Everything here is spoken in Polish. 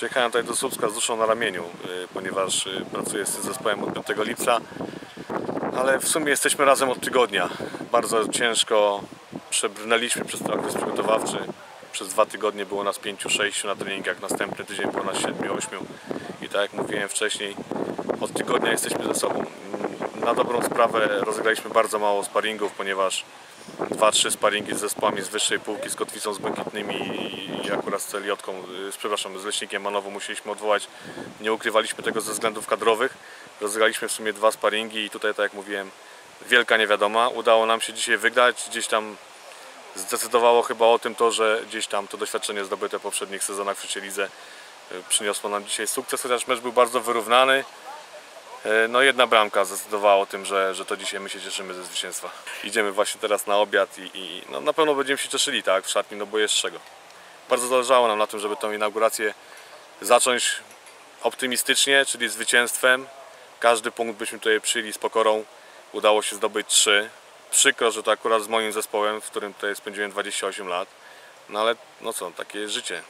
Przyjechałem tutaj do Słupska z duszą na ramieniu, y, ponieważ y, pracuję z tym zespołem od 5 lipca, ale w sumie jesteśmy razem od tygodnia. Bardzo ciężko przebrnęliśmy przez ten okres przygotowawczy. Przez dwa tygodnie było nas 5-6 na treningach, następny tydzień było nas 7-8 i tak jak mówiłem wcześniej, od tygodnia jesteśmy ze sobą. Na dobrą sprawę rozegraliśmy bardzo mało sparingów, ponieważ dwa, trzy sparingi z zespołami z wyższej półki, z Kotwicą, z Błękitnymi i- akurat z Celiotką, y, przepraszam, z Leśnikiem Manowo musieliśmy odwołać. Nie ukrywaliśmy tego ze względów kadrowych. Rozegraliśmy w sumie dwa sparingi i tutaj, tak jak mówiłem, wielka niewiadoma. Udało nam się dzisiaj wygrać. Gdzieś tam zdecydowało chyba o tym to, że gdzieś tam to doświadczenie zdobyte w poprzednich sezonach w trzeciej lidze y, przyniosło nam dzisiaj sukces, chociaż mecz był bardzo wyrównany. E, No jedna bramka zdecydowała o tym, że, że to dzisiaj my się cieszymy ze zwycięstwa. Idziemy właśnie teraz na obiad i, i no, na pewno będziemy się cieszyli tak w szatni, no bo jest czego. Bardzo zależało nam na tym, żeby tą inaugurację zacząć optymistycznie, czyli zwycięstwem. Każdy punkt byśmy tutaj przyjęli z pokorą. Udało się zdobyć trzy. Przykro, że to akurat z moim zespołem, w którym tutaj spędziłem 28 lat. No ale no co, takie życie.